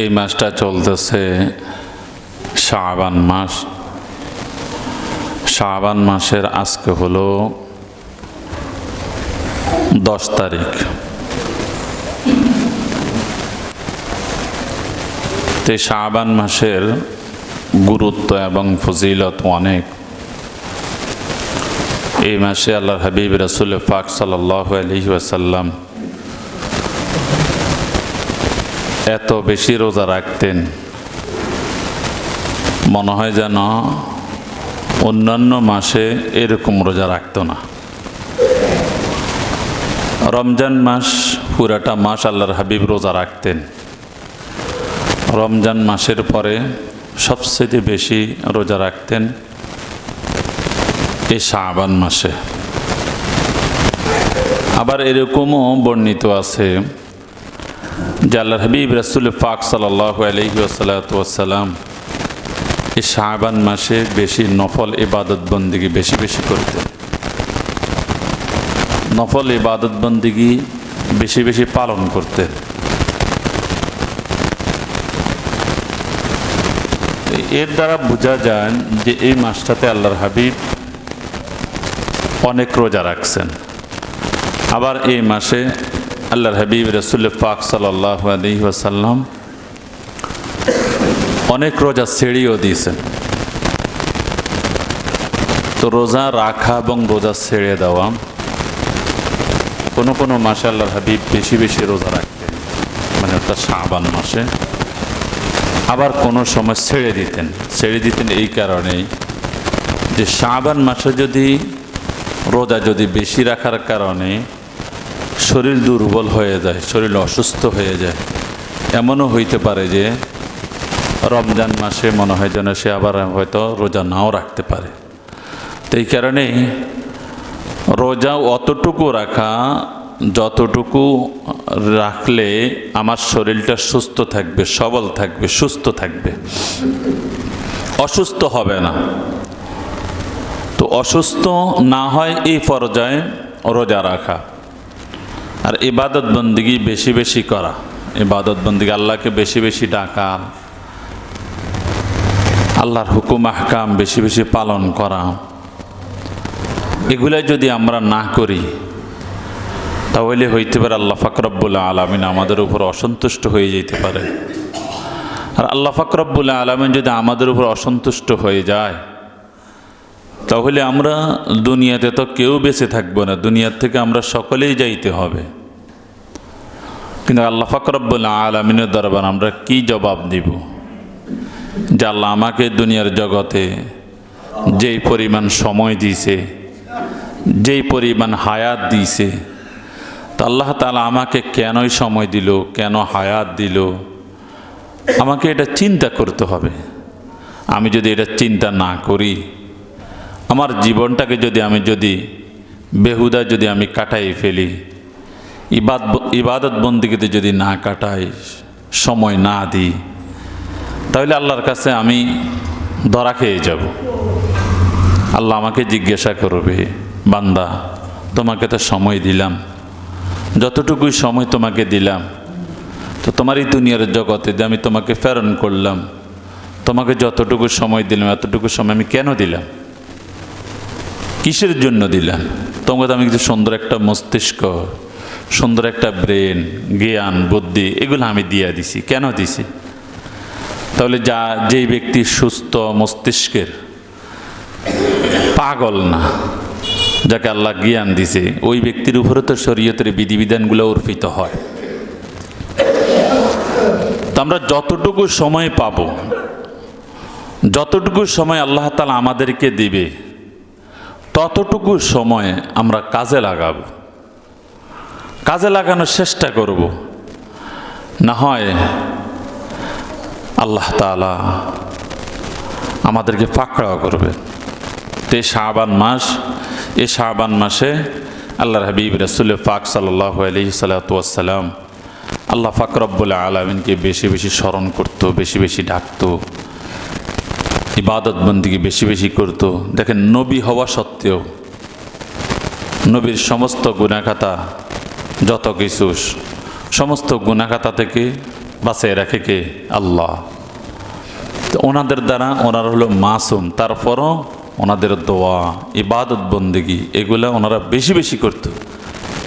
এই মাসটা চলতেছে শাবান মাস। শাবান মাসের আজকে হলো দশ তারিখ। তে শাবান মাসের গুরুত্ব এবং ফজিলত অনেক। এই মাসে আল্লাহ হাবিব রসুল পাক সাল্লাহ আলহি ওয়াসাল্লাম এত বেশি রোজা রাখতেন। মনে হয় যেন অন্যান্য মাসে এরকম রোজা রাখতো না। রমজান মাস পুরাটা মাস আল্লাহর হাবিব রোজা রাখতেন। রমজান মাসের পরে সবচেয়ে বেশি রোজা রাখতেন এই শাবান মাসে। আবার এরকমও বর্ণিত আছে যে হাবিব রাসুল পাক সাল্লাহ আলহি আসালাতাম এই শাহবান মাসে বেশি নফল ইবাদত বন্দিগি বেশি বেশি করতেন। নফল ইবাদত বন্দিগি বেশি বেশি পালন করতেন। এর দ্বারা বোঝা যায় যে এই মাসটাতে আল্লাহর হাবিব অনেক রোজা রাখছেন। আবার এই মাসে আল্লাহর হাবিব রসুল পাক ওয়াসাল্লাম অনেক রোজা ছেড়িও দিয়েছেন। তো রোজা রাখা এবং রোজা ছেড়ে দেওয়া, কোনো কোনো মাসে আল্লাহর হাবিব বেশি বেশি রোজা রাখতেন মানে ওটা শাহবান মাসে। আবার কোনো সময় ছেড়ে দিতেন ছেড়ে দিতেন এই কারণেই যে শাহবান মাসে যদি রোজা যদি বেশি রাখার কারণে শরীর দুর্বল হয়ে যায়, শরীর অসুস্থ হয়ে যায়। এমনও হইতে পারে যে রমজান মাসে মনে হয় যেন সে আবার হয়তো রোজা নাও রাখতে পারে। তো এই কারণেই রোজা অতটুকু রাখা, যতটুকু রাখলে আমার শরীরটা সুস্থ থাকবে, সবল থাকবে, সুস্থ থাকবে। অসুস্থ হবে না। তো অসুস্থ না হয় এই পর্যায়ে রোজা রাখা। আর ইবাদত বন্দিগি বেশি বেশি করা। ইবাদত বন্দিগি আল্লাহকে বেশি বেশি ডাকা। আল্লাহর হুকুম, আহকাম বেশি বেশি পালন করা। এগুলাই যদি আমরা না করি, তাহলে হইতে পারে আল্লাহ ফাকরবুল্লা আলমিন আমাদের উপর অসন্তুষ্ট হয়ে যেতে পারে। আর আল্লাহ ফাকরবুল্লা আলমিন যদি আমাদের উপর অসন্তুষ্ট হয়ে যায়, তাহলে আমরা দুনিয়াতে তো কেউ বেঁচে থাকব না। দুনিয়ার থেকে আমরা সকলেই যাইতে হবে। কিন্তু আল্লাহ ফাকরবুল্লা আলমিনের দরবার আমরা কি জবাব দিব? যে আল্লাহ আমাকে দুনিয়ার জগতে যেই পরিমাণ সময় দিয়েছে, যেই পরিমাণ হায়াত দিয়েছে, তা আল্লাহ তালা আমাকে কেনই সময় দিল, কেন হায়াত দিল? আমাকে এটা চিন্তা করতে হবে। আমি যদি এটা চিন্তা না করি, আমার জীবনটাকে যদি আমি যদি বেহুদা যদি আমি কাটাই ফেলি ইবাদ ইবাদত বন্দিকে যদি না কাটাই, সময় না দিই, তাহলে আল্লাহর কাছে আমি ধরা খেয়ে যাব। আল্লাহ আমাকে জিজ্ঞাসা করবে, বান্দা, তোমাকে তো সময় দিলাম। যতটুকুই সময় তোমাকে দিলাম, তো তোমার এই দুনিয়ার জগতে যে আমি তোমাকে প্রেরণ করলাম, তোমাকে যতটুকু সময় দিলাম, এতটুকু সময় আমি কেন দিলাম? কিসের জন্য দিলাম? তোমাকে তো আমি কিছু সুন্দর একটা মস্তিষ্ক সুন্দর একটা ব্রেন, জ্ঞান, বুদ্ধি, এগুলো আমি দিয়ে দিছি। কেন দিছি? তাহলে যা, যেই ব্যক্তি সুস্থ মস্তিষ্কের পাগল না, যাকে আল্লাহ জ্ঞান দিছে, ওই ব্যক্তির উপরে তো শরীয়তের বিধিবিধানগুলো অর্পিত হয়। তো আমরা যতটুকু সময় পাব, যতটুকু সময় আল্লাহ তালা আমাদেরকে দিবে, ততটুকু সময় আমরা কাজে লাগাব। কাজে লাগানোর চেষ্টা করব। না হয় আল্লাহ তালা আমাদেরকে পাকড়াও করবে তো এই শাহবান মাস এই শাহবান মাসে আল্লাহর হাবিব রসুল পাক সাল্লাহ আলি সাল্লাতাম আল্লাহ ফাকরব্বুল্লাহ আলমিনকে বেশি বেশি স্মরণ করত, বেশি বেশি ডাকত, ইবাদত বন্দিকে বেশি বেশি করত। দেখেন, নবী হওয়া সত্ত্বেও নবীর সমস্ত গুণাখাতা যত কিছু, সমস্ত গুণাখাতা থেকে বাঁচিয়ে রাখে কে? আল্লাহ। ওনাদের দ্বারা ওনারা হলো মাসুম, তারপরও ওনাদের দোয়া, ইবাদত, বন্দেগি, এগুলো ওনারা বেশি বেশি করতো।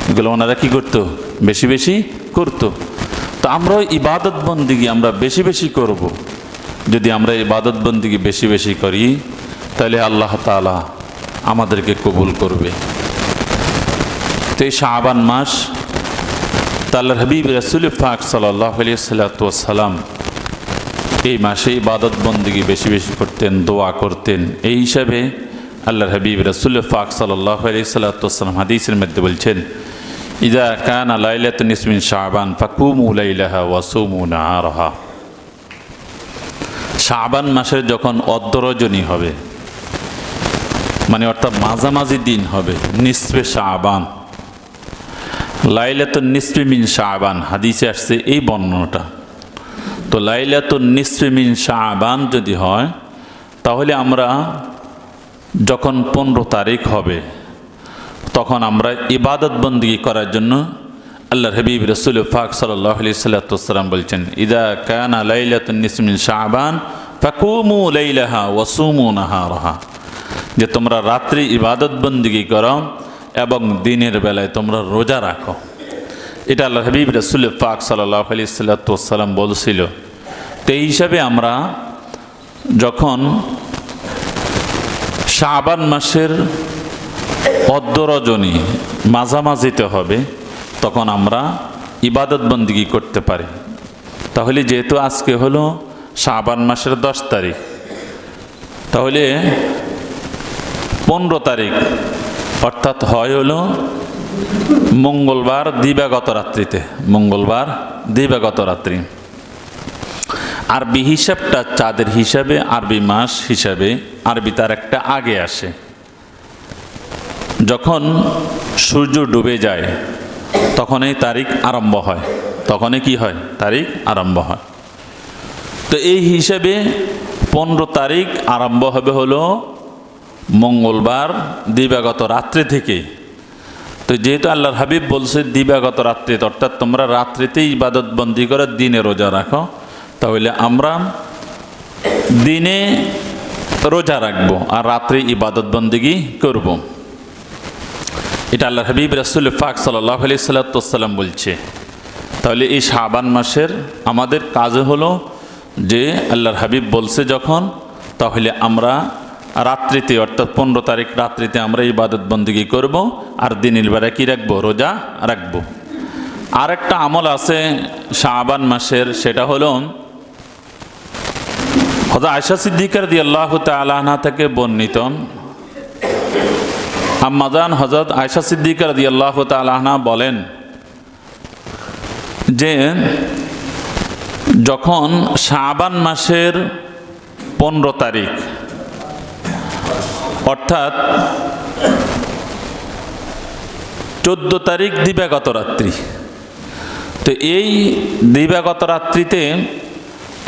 এগুলো ওনারা কি করতো? বেশি বেশি করতো। তো আমরাও ইবাদত, বন্দিগি আমরা বেশি বেশি করব। যদি আমরা ইবাদত, বন্দিগি বেশি বেশি করি, তাহলে আল্লাহ তালা আমাদেরকে কবুল করবে। তো এই শাহবান মাস তাল্লাহ হাবিব রসুল ফাক সাল্লাহ সাল্লাম এই মাসে ইবাদত বন্দিগি বেশি বেশি করতেন, দোয়া করতেন। এই হিসাবে আল্লাহ হাবিব রসুল ফাক সাল্লাহ সাল্লাম হাদিসের মধ্যে বলছেন ইদা কান আলাইলাত নিসমিন শাহবান শাহবান মাসের যখন অর্ধরজনী হবে মানে অর্থাৎ মাঝামাঝি দিন হবে নিসবে শাহবান লাইলাতুন নিসফি মিন শাহবান হাদিসে আসছে এই বর্ণনাটা। তো লাইলাতুন নিসফি মিন শাহবান যদি হয়, তাহলে আমরা যখন পনেরো তারিখ হবে, তখন আমরা ইবাদত বন্দী করার জন্য আল্লাহ হাবিব রসুল ফাক সাল্লাহ আলি সাল্লাতাম বলছেন, ইদা কানা লাইলাতুন নিসমিন শাহবান ফাকুমু লাইলাহা ওয়াসুমু নাহারহা। যে তোমরা রাত্রি ইবাদত বন্দিগি করো এবং দিনের বেলায় তোমরা রোজা রাখো। এটা আল্লাহ হাবিব রসুল পাক সাল্লাহ আলি সাল্লাতাম বলছিল। তো এই হিসাবে আমরা যখন শাবান মাসের অর্ধ রজনী মাঝামাঝিতে হবে, তখন আমরা ইবাদত বন্দিগি করতে পারি। তাহলে যেহেতু আজকে হলো শাবান মাসের দশ তারিখ, তাহলে পনেরো তারিখ অর্থাৎ হয় হলো মঙ্গলবার দিবাগত রাত্রিতে, মঙ্গলবার দিবাগত রাত্রি। আরবি হিসাবটা চাঁদের হিসাবে, আরবি মাস হিসাবে, আরবি তার একটা আগে আসে। যখন সূর্য ডুবে যায়, তখনই তারিখ আরম্ভ হয়। তখনই কি হয়? তারিখ আরম্ভ হয়। তো এই হিসাবে পনেরো তারিখ আরম্ভ হবে হলো মঙ্গলবার দিবাগত রাত্রি থেকে তো যেহেতু আল্লাহর হাবিব বলছে দিবাগত রাত্রিতে, অর্থাৎ তোমরা রাত্রিতেই ইবাদত বন্দি করে দিনে রোজা রাখো, তাহলে আমরা দিনে রোজা রাখব আর রাত্রে ইবাদত বন্দিগি করব। এটা আল্লাহ হাবিব রাসুল ফাক সাল্লাহ আলি সাল্লাতাম বলছে তাহলে এই শাবান মাসের আমাদের কাজে হলো যে আল্লাহর হাবিব বলছে যখন, তাহলে আমরা রাত্রিতে, অর্থাৎ পনেরো তারিখ রাত্রিতে আমরা ইবাদত বন্দিগি করব, আর দিনের বেলা কী রাখব? রোজা রাখব। আর একটা আমল আছে শাবান মাসের, সেটা হলো হজা আয়সা সিদ্দিকার দি আল্লাহ তালাহা থেকে বর্ণিত। আম্মাজান হজরত আয়সা সিদ্দিকার দি আল্লাহ তালাহা বলেন যে, যখন শাবান মাসের পনেরো তারিখ অর্থাৎ চোদ্দ তারিখ দিবাগত রাত্রি। তো এই দিবাগত রাত্রিতে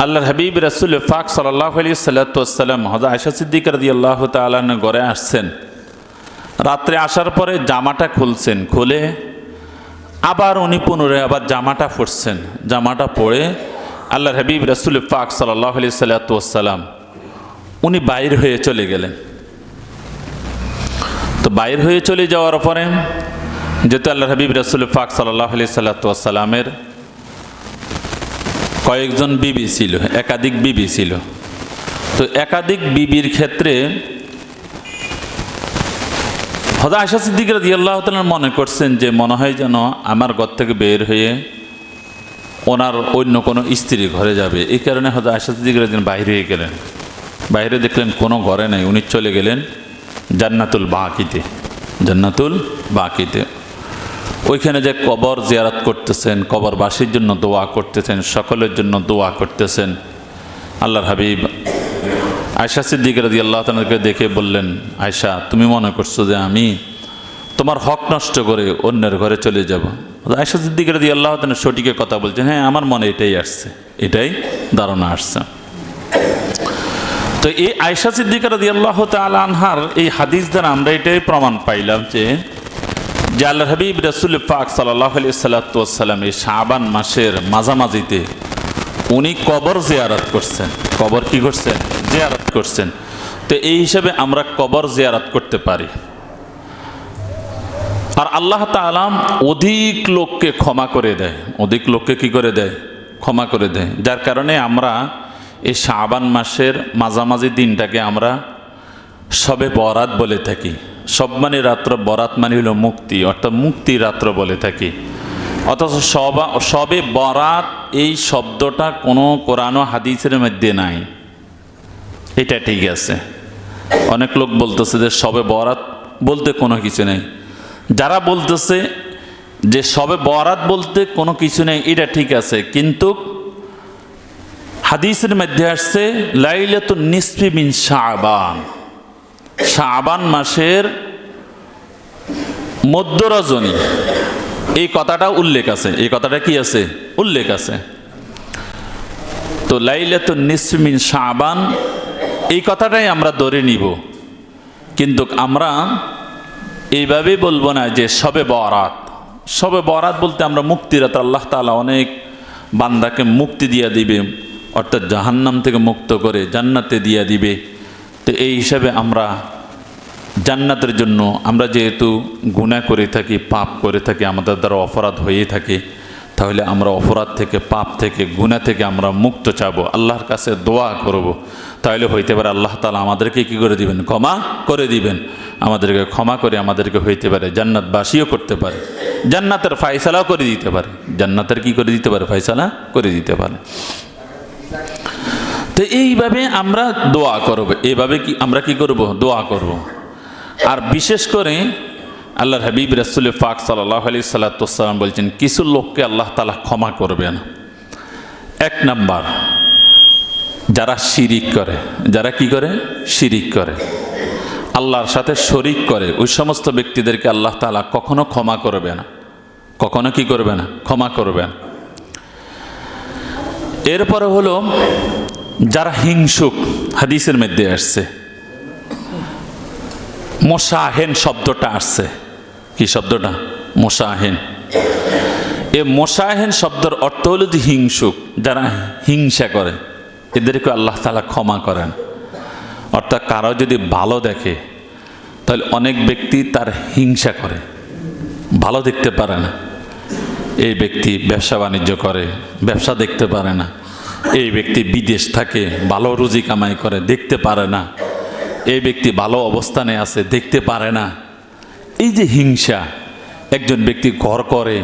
আল্লাহ হাবিব রাসুল ফাক সাল্লাহ আলী সাল্লাতাম হজা আয়সা সিদ্দিক রদি আল্লাহ তালন গড়ে আসছেন। রাত্রে আসার পরে জামাটা খুলছেন, খুলে আবার উনি পুনরায় আবার জামাটা পরছেন। জামাটা পরে আল্লাহ হাবিব রাসুল ফাক সাল্লাহ আলি সাল্লাতাম উনি বাইর হয়ে চলে গেলেন। তো বাইর হয়ে চলে যাওয়ার পরে যেহেতু আল্লাহ হাবিব রাসুল ফাক সাল্লাহ আলি সাল্লাতামের কয়েকজন বিবি ছিল, একাধিক বিবি ছিল। তো একাধিক বিবির ক্ষেত্রে হজা আশা সিদ্দিক রাজি আল্লাহ মনে করছেন যে মনে হয় যেন আমার ঘর থেকে বের হয়ে ওনার অন্য কোনো স্ত্রী ঘরে যাবে। এই কারণে হজা আশা সিদ্দিক রাজিন বাইরে হয়ে গেলেন। বাইরে দেখলেন কোনো ঘরে নেই, উনি চলে গেলেন। জান্নাতুল বাকিতে জান্নাতুল বাকিতে। ওইখানে যে কবর জিয়ারাত করতেছেন, কবরবাসীর জন্য দোয়া করতেছেন, সকলের জন্য দোয়া করতেছেন। আল্লাহর হাবিব আয়সা সিদ্দিক রাজি আল্লাহ তাকে দেখে বললেন আয়সা তুমি মনে করছ যে আমি তোমার হক নষ্ট করে অন্যের ঘরে চলে যাব? আয়সা সিদ্দিক রাজি আল্লাহ তালা সঠিকে কথা বলছেন হ্যাঁ আমার মনে এটাই আসছে, এটাই ধারণা আসছে। তো এই আয়সা সিদ্দিক রাজি আল্লাহ তাল আনহার এই হাদিস দ্বারা আমরা এটাই প্রমাণ পাইলাম যে যে আল্লাহ হাবিব রসুল পাক সাল্লাহ আলি সাল্লাতাম এই শাবান মাসের মাঝামাঝিতে উনি কবর জিয়ারত করছেন। কবর কি করছেন? জিয়ারত করছেন। তো এই হিসাবে আমরা কবর জিয়ারত করতে পারি। আর আল্লাহ তালাম অধিক লোককে ক্ষমা করে দেয়। অধিক লোককে কি করে দেয়? ক্ষমা করে দেয়। যার কারণে আমরা এই শাবান মাসের মাঝামাঝি দিনটাকে আমরা সবে বরাত বলে থাকি। সব মানে রাত্র বরাত মানে হলো মুক্তি, অর্থাৎ মুক্তি রাত্র বলে থাকি। অথচ সবা সবে বরাত এই শব্দটা কোনো কোরআন হাদিসের মধ্যে নাই। এটা ঠিক আছে। অনেক লোক বলতেছে যে সবে বরাত বলতে কোনো কিছু নেই। যারা বলতেছে যে সবে বরাত বলতে কোনো কিছু নেই, এটা ঠিক আছে। কিন্তু হাদিসের মধ্যে আসছে লাইলাত নিসফি মিন শাবান। শাবান মাসের মধ্যরজনী। এই কথাটা উল্লেখ আছে। এই কথাটা কি আছে? উল্লেখ আছে। তো লাইলাত নিসমিন শাবান, এই কথাটাই আমরা ধরে নিব। কিন্তু আমরা এইভাবে বলব না যে সবে বরাত। সবে বরাত বলতে আমরা মুক্তিরাত আল্লাহ তালা অনেক বান্দাকে মুক্তি দিয়া দিবে। অর্থাৎ জাহান্নাম থেকে মুক্ত করে জান্নাতে দিয়া দিবে। তো এই হিসাবে আমরা জান্নাতের জন্য আমরা যেহেতু গুণা করে থাকি, পাপ করে থাকি, আমাদের দ্বারা অপরাধ হয়ে থাকে, তাহলে আমরা অপরাধ থেকে, পাপ থেকে গুণা থেকে আমরা মুক্ত চাবো। আল্লাহর কাছে দোয়া করব। তাহলে হইতে পারে আল্লাহ তালা আমাদেরকে কি করে দিবেন? ক্ষমা করে দিবেন। আমাদেরকে ক্ষমা করে আমাদেরকে হইতে পারে জান্নাতবাসীও করতে পারে। জান্নাতের ফাইসালাও করে দিতে পারে। জান্নাতের কি করে দিতে পারে? ফাইসালা করে দিতে পারে। তো এইভাবে আমরা দোয়া করব। এইভাবে কি আমরা কি করব? দোয়া করব। আর বিশেষ করে আল্লাহর হাবিব রাসুল ফাক সাল্লাহ আলি সাল্লাতাম বলছেন, কিছু লোককে আল্লাহ তালা ক্ষমা করবেন। এক নাম্বার, যারা শিরিক করে, যারা কি করে? শিরিক করে। আল্লাহর সাথে শরিক করে। ওই সমস্ত ব্যক্তিদেরকে আল্লাহ তালা কখনো ক্ষমা করবে না। কখনো কি করবে না? ক্ষমা করবেন। এরপরে হলো যারা হিংসুক, হাদিসের মধ্যে আসছে। মোশাহেন শব্দটা আসছে। কি শব্দটা? মোশাহেন। এ মোশাহেন শব্দের অর্থ হলো যে হিংসুক, যারা হিংসা করে। এদেরকে আল্লাহ তালা ক্ষমা করেন। অর্থাৎ কারও যদি ভালো দেখে, তাহলে অনেক ব্যক্তি তার হিংসা করে। ভালো দেখতে পারে না। এই ব্যক্তি ব্যবসা বাণিজ্য করে, ব্যবসা দেখতে পারে না। এই ব্যক্তি বিদেশ থাকে, ভালো রুজি কামাই করে, দেখতে পারে না। এই ব্যক্তি ভালো অবস্থানে আছে, দেখতে পারে না। এই যে হিংসা, একজন ব্যক্তি ঘর করে,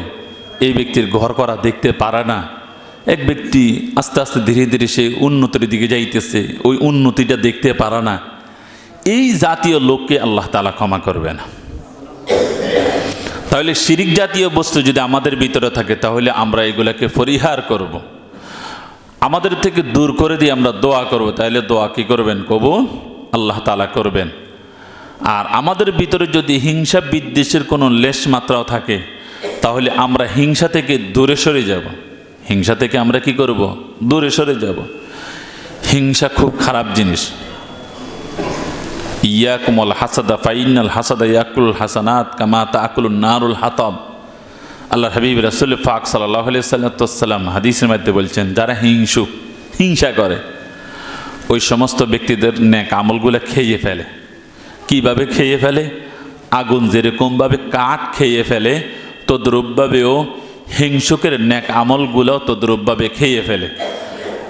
এই ব্যক্তির ঘর করা দেখতে পারে না। এক ব্যক্তি আস্তে আস্তে ধীরে ধীরে সে উন্নতির দিকে যাইতেছে, ওই উন্নতিটা দেখতে পারে না। এই জাতীয় লোককে আল্লাহ তালা ক্ষমা করবে না। তাহলে শিরিক জাতীয় বস্তু যদি আমাদের ভিতরে থাকে, তাহলে আমরা এগুলাকে পরিহার করব। আমাদের থেকে দূর করে দিয়ে আমরা দোয়া করব। তাহলে দোয়া কি করবেন কবু? আল্লাহ তালা করবেন। আর আমাদের ভিতরে যদি হিংসা বিদ্বেষের কোনো লেশ মাত্রাও থাকে, তাহলে আমরা হিংসা থেকে দূরে সরে যাব। হিংসা থেকে আমরা কি করব? দূরে সরে যাব। হিংসা খুব খারাপ জিনিস। ইয়াকুমল হাসাদা ফাইনাল হাসাদা ইয়াকুল হাসানাত কামা তাকুল নারুল হাতাব। আল্লাহ হাবিব রাসুল ফাক সাল্লাহ সাল্লাম হাদিসের মাধ্যমে বলছেন, যারা হিংসুক হিংসা করে, ওই সমস্ত ব্যক্তিদের ন্যাক আমলগুলো খেয়ে ফেলে। কীভাবে খেয়ে ফেলে? আগুন যেরকমভাবে কাঠ খেয়ে ফেলে, তদ্রুপভাবেও হিংসুকের ন্যাক আমলগুলো তদ্রুপভাবে খেয়ে ফেলে।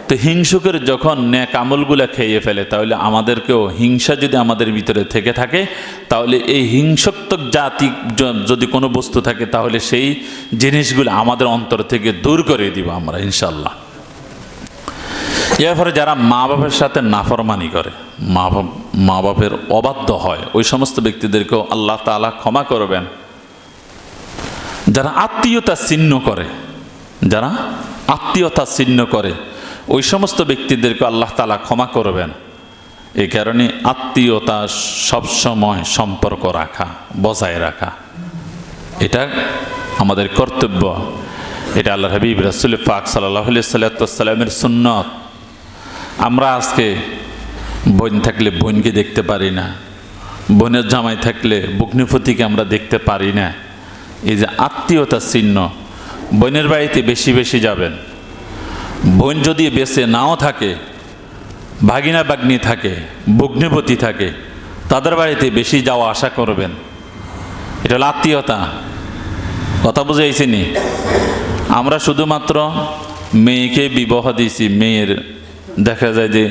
তো হিংসুকের যখন ন্যাক আমলগুলো খেয়ে ফেলে, তাহলে আমাদেরকেও হিংসা যদি আমাদের ভিতরে থেকে থাকে, তাহলে এই হিংসাত্মক জাতি যদি কোনো বস্তু থাকে, তাহলে সেই জিনিসগুলো আমাদের অন্তর থেকে দূর করে দিব আমরা ইনশাল্লাহ এরপরে যারা মা বাপের সাথে নাফরমানি করে মা বাপ মা বাপের অবাধ্য হয়, ওই সমস্ত ব্যক্তিদেরকেও আল্লাহ তাআলা ক্ষমা করবেন। যারা আত্মীয়তা ছিন্ন করে, যারা আত্মীয়তা ছিন্ন করে ওই সমস্ত ব্যক্তিদেরকে আল্লাহ তালা ক্ষমা করবেন। এই কারণে আত্মীয়তা সবসময় সম্পর্ক রাখা, বজায় রাখা। এটা আমাদের কর্তব্য। এটা আল্লাহ হাবিব, রাসুল পাক সাল্লাহ সাল্লামের সুন্নত। আমরা আজকে বোন থাকলে বোনকে দেখতে পারি না, বোনের জামাই থাকলে বুকনিফতিকে আমরা দেখতে পারি না। এই যে আত্মীয়তার চিহ্ন, বোনের বাড়িতে বেশি বেশি যাবেন। বোন যদি বেঁচে নাও থাকে, ভাগিনা বাগ্নি থাকে, ভগ্নিপতি থাকে, তাদের বাড়িতে বেশি যাওয়া আশা করবেন। এটা হলো আত্মীয়তা। কথা বুঝাইছিনি আমরা শুধুমাত্র মেয়েকে বিবাহ দিয়েছি, মেয়ের দেখা যায় যে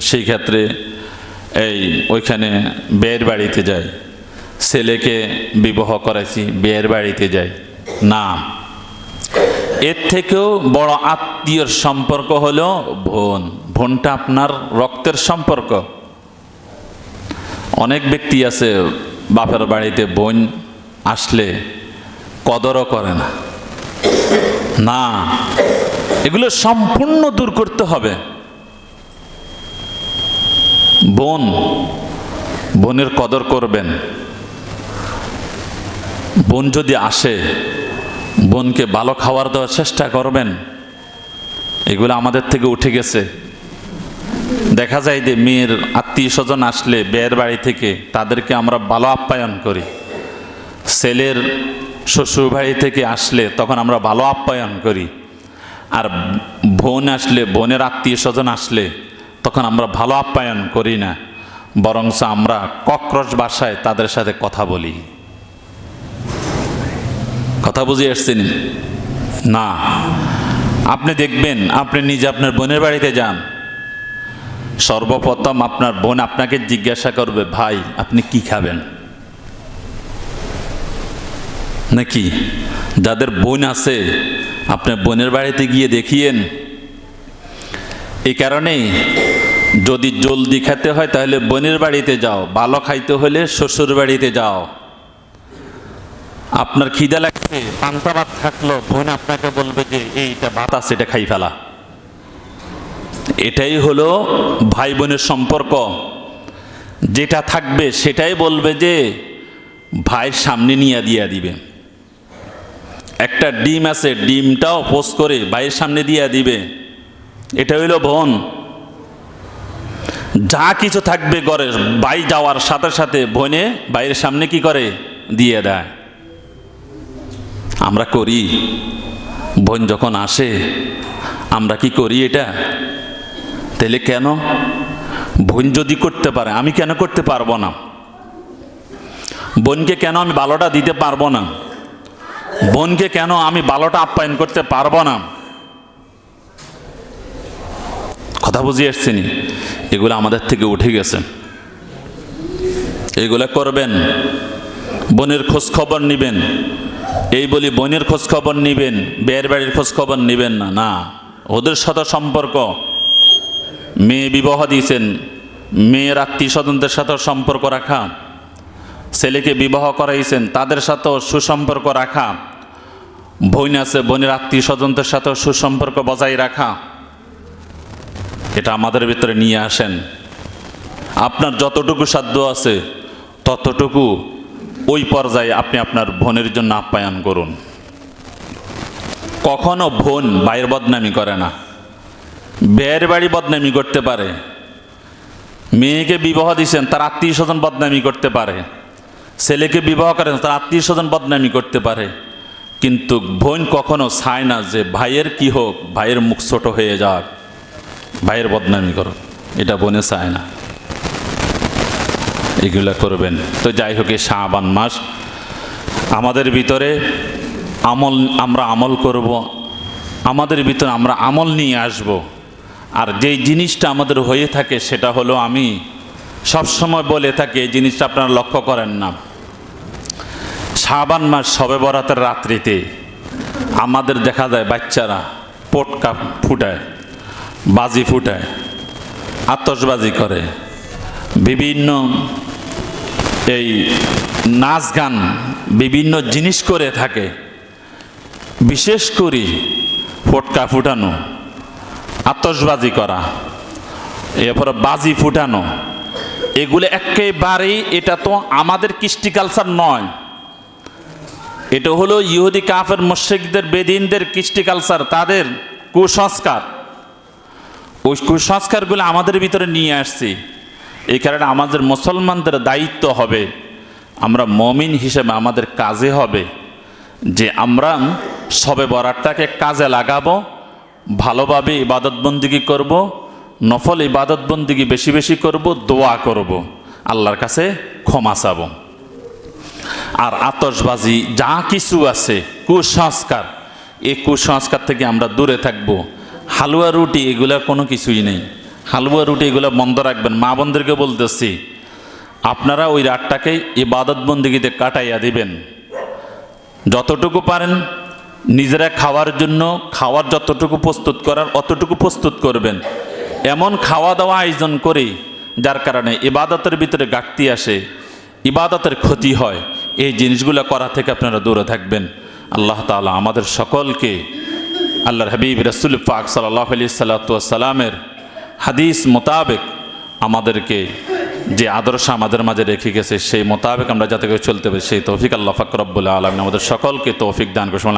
সেই ক্ষেত্রে এই ওইখানে বিয়ের বাড়িতে যাই, ছেলেকে বিবাহ করাইছি, বিয়ের বাড়িতে যাই। না। এর থেকেও বড় আত্মীয়র সম্পর্ক হলো বোন। বোনটা আপনার রক্তের সম্পর্ক। অনেক ব্যক্তি আছে, বাপের বাড়িতে বোন আসলে কদরও করে না। না, এগুলো সম্পূর্ণ দূর করতে হবে। বোন, বোনের কদর করবেন। বোন যদি আসে বোনকে ভালো খাবার দেওয়ার চেষ্টা করবেন, এগুলো আমাদের থেকে উঠে গেছে। দেখা যায় যে মেয়ের আত্মীয় স্বজন আসলে বিয়ের বাড়ি থেকে তাদেরকে আমরা ভালো আপ্যায়ন করি। ছেলের শ্বশুর বাড়ি থেকে আসলে তখন আমরা ভালো আপ্যায়ন করি। আর বোন আসলে, বোনের আত্মীয় স্বজন আসলে তখন আমরা ভালো আপ্যায়ন করি না। বরঞ্চ আমরা কক্রস ভাষায় তাদের সাথে কথা বলি। কথা বুঝে আসছেন? না। আপনি দেখবেন, আপনি নিজে আপনার বোনের বাড়িতে যান। সর্বপ্রথম আপনার বোন আপনাকে জিজ্ঞাসা করবে, ভাই, আপনি কি খাবেন? নাকি? যাদের বোন আছে আপনার বোনের বাড়িতে গিয়ে দেখিয়েন। এই কারণেই যদি জলদি খেতে হয়, তাহলে বোনের বাড়িতে যাও। ভালো খাইতে হলে শ্বশুর বাড়িতে যাও। আপনার খিদা লাগছে পান্তা ভাত থাকল বোন আপনাকে বলবে যে এইটা ভাত আছে এটা খাই ফেলা। এটাই হলো ভাই বোনের সম্পর্ক। যেটা থাকবে সেটাই বলবে যে ভাইয়ের সামনে নিয়ে দিয়া দিবে। একটা ডিম আছে ডিমটাও পোস করে ভাইয়ের সামনে দিয়ে দিবে। এটা হইল বোন। যা কিছু থাকবে ঘরে ভাই যাওয়ার সাথে সাথে বোনে ভাইয়ের সামনে কি করে? দিয়ে দেয়। আমরা করি। বোন যখন আসে, আমরা কি করি এটা? তাহলে কেন? বোন যদি করতে পারে, আমি কেন করতে পারব না? বোনকে কেন আমি ভালোটা দিতে পারব না? বোনকে কেন আমি ভালোটা আপ্যায়ন করতে পারব না? কথা বুঝিয়ে এসছিনি এগুলো আমাদের থেকে উঠে গেছে। এগুলো করবেন। বোনের খোঁজ খবর নিবেন। এই বলি বোনের খোঁজ খবর নিবেন, বেয়ের বাড়ির খোঁজ খবর নিবেন না না। ওদের সাথে সম্পর্ক। মেয়ে বিবাহ দিয়েছেন, মেয়ের আত্মীয় স্বজনদের সাথেও সম্পর্ক রাখা। ছেলেকে বিবাহ করাইছেন, তাদের সাথেও সুসম্পর্ক রাখা। বোন আছে, বোনের আত্মীয় স্বজনদের সাথেও সুসম্পর্ক বজায় রাখা। এটা আমাদের ভিতরে নিয়ে আসেন। আপনার যতটুকু সাধ্য আছে, ততটুকু ওই পর্যায়ে আপনি আপনার বোনের জন্য আপ্যায়ন করুন। কখনো বোন বাইরের বদনামি করে না। বেয়ের বাড়ি বদনামি করতে পারে। মেয়েকে বিবাহ দিয়েছেন, তার আত্মীয় স্বজন বদনামি করতে পারে। ছেলেকে বিবাহ করেন তার আত্মীয় স্বজন বদনামি করতে পারে। কিন্তু বোন কখনো চায় না যে ভাইয়ের কি হোক, ভাইয়ের মুখ ছোট হয়ে যাক। ভাইয়ের বদনামি করো এটা বোনে চায় না। এগুলা করবেন। তো যাই হোক এই শাহবান মাস। আমাদের ভিতরে আমল, আমরা আমল করব। আমাদের ভিতরে আমরা আমল নিয়ে আসব। আর যেই জিনিসটা আমাদের হয়ে থাকে, সেটা হলো আমি সবসময় বলে থাকি, এই জিনিসটা আপনারা লক্ষ্য করেন না। শাবান মাস সবে বরাতের রাত্রিতে আমাদের দেখা যায় বাচ্চারা পটকা ফুটায়, বাজি ফুটায় আতসবাজি করে। বিভিন্ন এই নাচ গান বিভিন্ন জিনিস করে থাকে। বিশেষ করে ফটকা ফুটানো আতসবাজি করা, এরপরে বাজি ফুটানো, এগুলো একেবারেই এটা তো আমাদের কৃষ্টি কালচার নয়। এটা হলো ইহুদি, কাফের, মুশ্রিকদের, বেদিনদের কৃষ্টি কালচার, তাদের কুসংস্কার। ওই কুসংস্কারগুলো আমাদের ভিতরে নিয়ে আসছি। এই কারণে আমাদের মুসলমানদের দায়িত্ব হবে, আমরা মমিন হিসেবে আমাদের কাজে হবে যে আমরা সবে বরাতটাকে কাজে লাগাবো, ভালোভাবে ইবাদতবন্দিগি করব, নফল ইবাদতবন্দিগি বেশি বেশি করব, দোয়া করব, আল্লাহর কাছে ক্ষমা চাব। আর আতশবাজি যা কিছু আছে, কুসংস্কার, এই কুসংস্কার থেকে আমরা দূরে থাকব, হালুয়া রুটি এগুলা কোনো কিছুই নেই। হালুয়া রুটি এগুলো বন্ধ রাখবেন। মা বোনদেরকে বলতেছি, আপনারা ওই রাতটাকে ইবাদত বন্দিগিতে কাটাইয়া দিবেন। যতটুকু পারেন নিজেরা খাওয়ার জন্য খাওয়ার যতটুকু প্রস্তুত করার অতটুকু প্রস্তুত করবেন। এমন খাওয়া দাওয়া আয়োজন করি, যার কারণে ইবাদতের ভিতরে ঘাটতি আসে, ইবাদতের ক্ষতি হয়। এই জিনিসগুলো করা থেকে আপনারা দূরে থাকবেন। আল্লাহ তাআলা আমাদের সকলকে, আল্লাহর হাবিব রসুল পাক সাল্লাহ আলি সাল্লাতামের হাদিস মোতাবেক আমাদেরকে যে আদর্শ আমাদের মাঝে রেখে গেছে, সেই মোতাবেক আমরা যাতে করে চলতে পারি। সেই তৌফিক আল্লাহ ফাকরবুল্লাহ আলমিন আমাদের সকলকে তৌফিক দান করে আমি